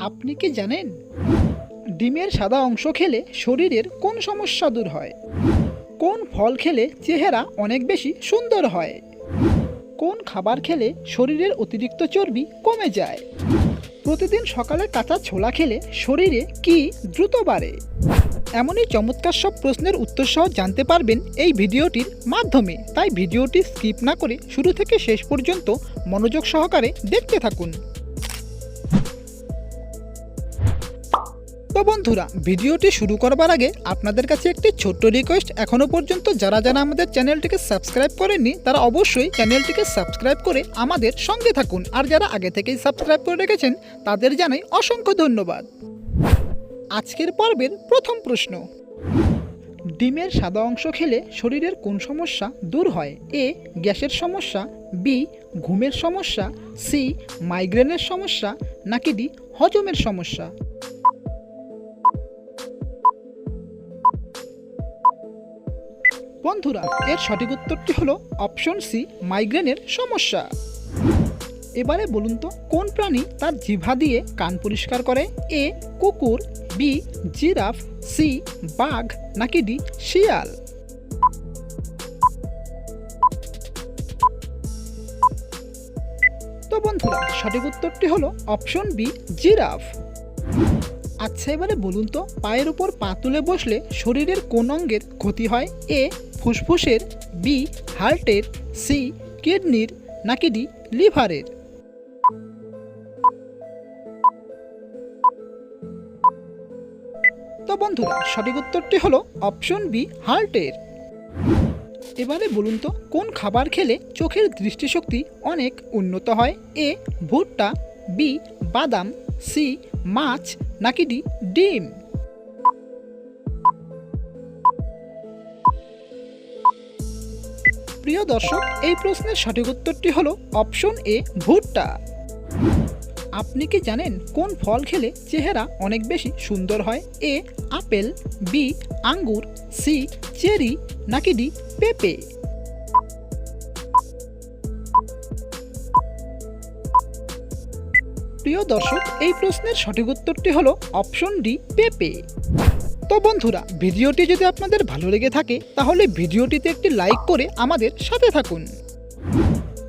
আপনি কি জানেন? ডিমের সাদা অংশ খেলে শরীরের কোন সমস্যা দূর হয়? কোন ফল খেলে চেহারা অনেক বেশি সুন্দর হয়? কোন খাবার খেলে শরীরের অতিরিক্ত চর্বি কমে যায়? প্রতিদিন সকালে কাঁচা ছোলা খেলে শরীরে কি দ্রুত বাড়ে? এমনই চমৎকার সব প্রশ্নের উত্তর সহ জানতে পারবেন এই ভিডিওটির মাধ্যমে। তাই ভিডিওটি স্কিপ না করে শুরু থেকে শেষ পর্যন্ত মনোযোগ সহকারে দেখতে থাকুন। তো বন্ধুরা, ভিডিওটি শুরু করবার আগে আপনাদের কাছে একটি ছোট্ট রিকোয়েস্ট এখনও পর্যন্ত যারা যারা আমাদের চ্যানেলটিকে সাবস্ক্রাইব করেননি, তারা অবশ্যই চ্যানেলটিকে সাবস্ক্রাইব করে আমাদের সঙ্গে থাকুন। আর যারা আগে থেকেই সাবস্ক্রাইব করে রেখেছেন, তাদের জানাই অসংখ্য ধন্যবাদ। আজকের পর্বের প্রথম প্রশ্ন, ডিমের সাদা অংশ খেলে শরীরের কোন সমস্যা দূর হয়? এ, গ্যাসের সমস্যা, বি, ঘুমের সমস্যা, সি মাইগ্রেনের সমস্যা, নাকি ডি, হজমের সমস্যা? বন্ধুরা, এর সঠিক উত্তরটি হলো অপশন সি, মাইগ্রেনের সমস্যা। এবারে বলুন তো, কোন প্রাণী তার জিভা দিয়ে কান পরিষ্কার করে? এ, কুকুর, বি, জিরাফ, সি, বাঘ, নাকি ডি, শিয়াল? তো বন্ধুরা, সঠিক উত্তরটি হলো অপশন বি, জিরাফ। আচ্ছা এবারে বলুন তো, পায়ের উপর পা তুলে বসলে শরীরের কোন অঙ্গের ক্ষতি হয়? এ ফুসফুসের বি হার্টের সি কিডনির, নাকি ডি লিভারের? তো বন্ধুরা, সঠিক উত্তরটি হলো অপশন বি হার্টের। এবারে বলুন তো, কোন খাবার খেলে চোখের দৃষ্টিশক্তি অনেক উন্নত হয়? এ ভুট্টা বি বাদাম সি মাছ, নাকি ডি ডিম? প্রিয় দর্শক, এই প্রশ্নের সঠিক উত্তরটি হলো অপশন এ, ভুট্টা। আপনি কি জানেন কোন ফল খেলে চেহারা অনেক বেশি সুন্দর হয়? এ, আপেল, বি, আঙ্গুর, সি, চেরি, নাকি ডি, পেঁপে? প্রিয় দর্শক, এই প্রশ্নের সঠিক উত্তরটি হলো অপশন ডি, পেঁপে। তো বন্ধুরা, ভিডিওটি যদি আপনাদের ভালো লেগে থাকে, তাহলে ভিডিওটিতে একটি লাইক করে আমাদের সাথে থাকুন।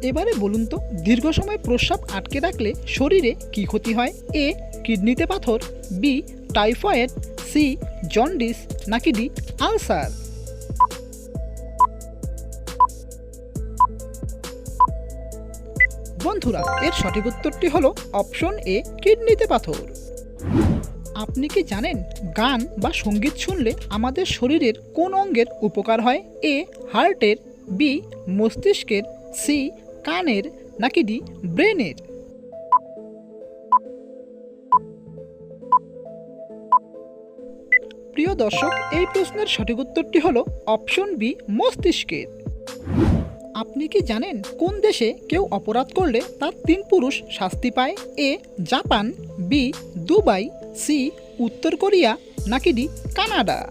এবারে বলুন তো, দীর্ঘ সময় প্রস্রাব আটকে রাখলে শরীরে কি ক্ষতি হয়? এ, কিডনিতে পাথর, বি, টাইফয়েড, সি, জন্ডিস, নাকি ডি, আলসার। বন্ধুরা, এর সঠিক উত্তরটি হলো অপশন এ, কিডনিতে পাথর। আপনি কি জানেন গান বা সংগীত শুনলে আমাদের শরীরের কোন অঙ্গের উপকার হয়? এ, হার্টের, বি, মস্তিষ্কের, সি, কানের, নাকি ডি, ব্রেনের? প্রিয় দর্শক, এই প্রশ্নের সঠিক উত্তরটি হলো অপশন বি, মস্তিষ্কের। আপনি কি জানেন কোন দেশে কেউ অপরাধ করলে তার তিন পুরুষ শাস্তি পায়? A, Japan, B, Dubai C, উত্তর কোরিয়া, নাকি ডি, কানাডা?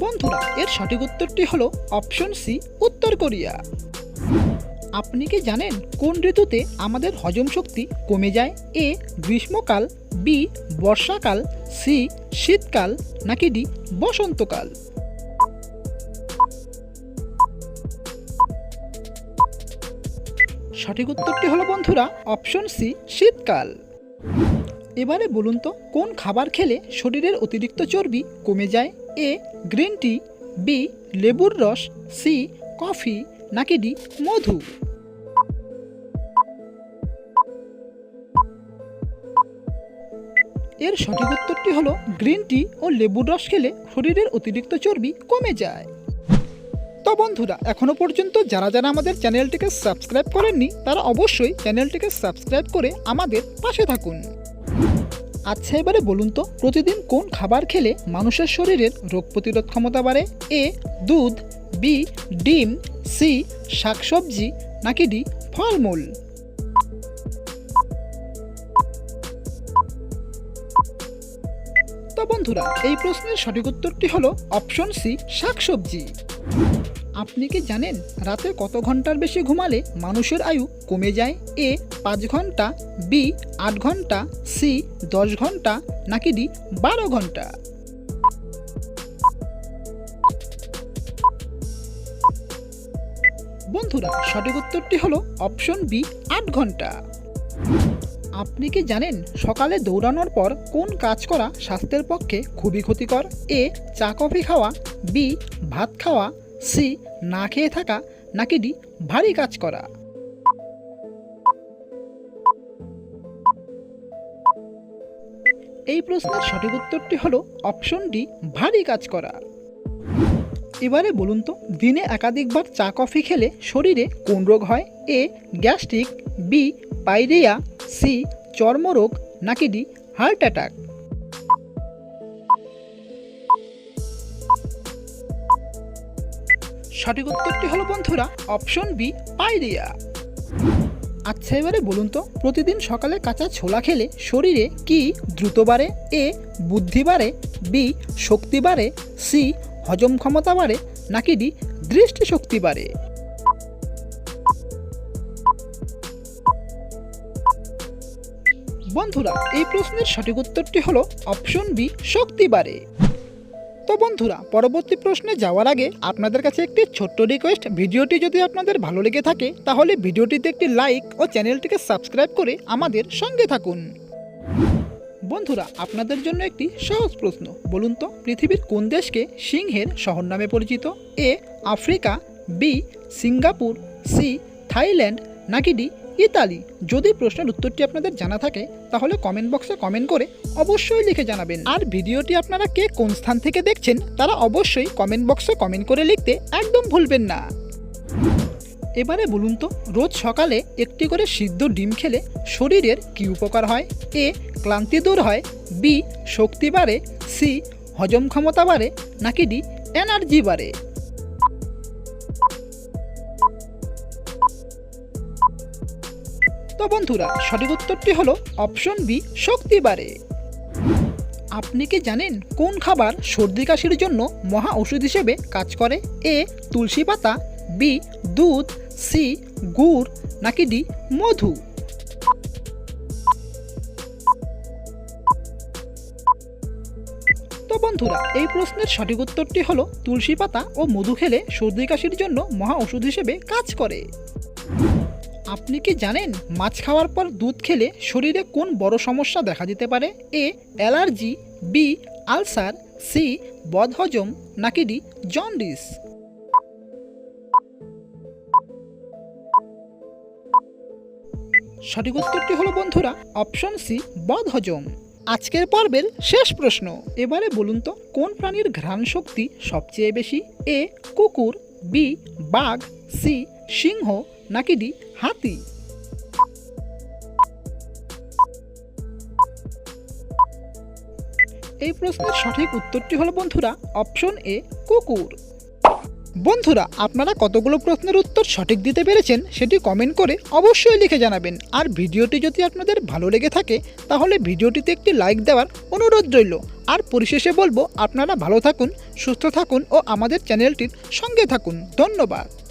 বন্ধুরা, এর সঠিক উত্তরটি হলো অপশন সি, উত্তর কোরিয়া। আপনি কি জানেন কোন ঋতুতে আমাদের হজম শক্তি কমে যায়? এ, গ্রীষ্মকাল, বি, বর্ষাকাল, সি, শীতকাল, নাকি ডি, বসন্তকাল? সঠিক উত্তরটি হলো, বন্ধুরা, অপশন সি, শীতকাল। এবারে বলুন তো, কোন খাবার খেলে শরীরের অতিরিক্ত চর্বি কমে যায়? এ, গ্রিন টি, বি, লেবুর রস, সি, কফি, নাকি ডি, মধু? এর সঠিক উত্তরটি হলো, গ্রিন টি ও লেবুর রস খেলে শরীরের অতিরিক্ত চর্বি কমে যায়। তো বন্ধুরা এখনও পর্যন্ত যারা যারা আমাদের চ্যানেলটিকে সাবস্ক্রাইব করেননি, তারা অবশ্যই চ্যানেলটিকে সাবস্ক্রাইব করে আমাদের পাশে থাকুন। আচ্ছা এবারে বলুন তো, প্রতিদিন কোন খাবার খেলে মানুষের শরীরের রোগ প্রতিরোধ ক্ষমতা বাড়ে? এ, দুধ, বি, ডিম, সি, শাকসবজি, নাকি ডি, ফলমূল? তো বন্ধুরা, এই প্রশ্নের সঠিক উত্তরটি হলো অপশন সি, শাকসবজি। আপনি কি জানেন রাতে কত ঘণ্টার বেশি ঘুমালে মানুষের আয়ু কমে যায়? এ, পাঁচ ঘণ্টা, বি, আট ঘণ্টা, সি, দশ ঘণ্টা, নাকি ডি, বারো ঘণ্টা? বন্ধুরা, সঠিক উত্তরটি হলো অপশন বি, আট ঘণ্টা। আপনি কি জানেন সকালে দৌড়ানোর পর কোন কাজ করা স্বাস্থ্যের পক্ষে খুবই ক্ষতিকর? এ, চা কফি খাওয়া, বি, ভাত খাওয়া, সি, না খেয়ে থাকা, নাকি ডি, ভারী কাজ করা? এই প্রশ্নের সঠিক উত্তরটি হলো অপশন ডি, ভারী কাজ করা। এবারে বলুন তো, দিনে একাধিকবার চা কফি খেলে শরীরে কোন রোগ হয়? A, gastric, B, pyorrhoea C, চর্মরোগ, নাকি ডি, হার্ট অ্যাটাক? সঠিক উত্তরটি হলো, বন্ধুরা, অপশন বি পাইরিয়া আচ্ছা এবারে বলুন তো, প্রতিদিন সকালে কাঁচা ছোলা খেলে শরীরে কি দ্রুত বাড়ে? এ, বুদ্ধি বাড়ে, বি, শক্তি বাড়ে, সি, হজম ক্ষমতা বাড়ে, নাকি ডি, দৃষ্টিশক্তি বাড়ে? বন্ধুরা, এই প্রশ্নের সঠিক উত্তরটি হলো অপশন বি, শক্তি বাড়ে। তো বন্ধুরা, পরবর্তী প্রশ্নে যাওয়ার আগে আপনাদের কাছে একটি ছোট্ট রিকোয়েস্ট ভিডিওটি যদি আপনাদের ভালো লেগে থাকে, তাহলে ভিডিওটিতে একটি লাইক ও চ্যানেলটিকে সাবস্ক্রাইব করে আমাদের সঙ্গে থাকুন। বন্ধুরা, আপনাদের জন্য একটি সহজ প্রশ্ন, বলুন তো, পৃথিবীর কোন দেশকে সিংহের শহর নামে পরিচিত? A, Africa, B, Singapore, C, Thailand, নাকি ডি ইতালি যদি প্রশ্নের উত্তরটি আপনাদের জানা থাকে, তাহলে কমেন্ট বক্সে কমেন্ট করে অবশ্যই লিখে জানাবেন। আর ভিডিওটি আপনারা কে কোন স্থান থেকে দেখছেন, তারা অবশ্যই কমেন্ট বক্সে কমেন্ট করে লিখতে একদম ভুলবেন না। এবারে বলুন তো, রোজ সকালে একটি করে সিদ্ধ ডিম খেলে শরীরের কি উপকার হয়? এ, ক্লান্তি দূর হয়, বি, শক্তি বাড়ে, সি, হজম ক্ষমতা বাড়ে, নাকি ডি, এনার্জি বাড়ে? তো বন্ধুরা, সঠিক উত্তরটি হলো অপশন বি, শক্তি বাড়ে। আপনি কি জানেন কোন খাবার সর্দি কাশির জন্য মহা ওষুধ হিসেবে কাজ করে? এ, তুলসী পাতা, বি, দুধ, সি, গুড়, নাকি ডি, মধু? তো বন্ধুরা, এই প্রশ্নের সঠিক উত্তরটি হলো তুলসী পাতা ও মধু খেলে সর্দি কাশির জন্য মহা ওষুধ হিসেবে কাজ করে। আপনি কি জানেন মাছ খাওয়ার পর দুধ খেলে শরীরে কোন বড় সমস্যা দেখা দিতে পারে? A, allergy, B, ulcer, C, বদহজম, নাকি ডি, জন্ডিস? সঠিক উত্তরটি হলো বন্ধুরা, অপশন সি, বদহজম। আজকের পর্বের শেষ প্রশ্ন। এবারে বলুন তো, কোন প্রাণীর ঘ্রাণ শক্তি সবচেয়ে বেশি? এ, কুকুর, বি, বাঘ, সি, সিংহ নাকি ডি হাতি। এই প্রশ্নের সঠিক উত্তরটি হলো বন্ধুরা, অপশন এ, কুকুর। বন্ধুরা, আপনারা কতগুলো প্রশ্নের উত্তর সঠিক দিতে পেরেছেন সেটি কমেন্ট করে অবশ্যই লিখে জানাবেন। আর ভিডিওটি যদি আপনাদের ভালো লেগে থাকে, তাহলে ভিডিওটিতে একটি লাইক দেওয়ার অনুরোধ রইল। আর পরিশেষে বলব, আপনারা ভালো থাকুন, সুস্থ থাকুন ও আমাদের চ্যানেলটির সঙ্গে থাকুন। ধন্যবাদ।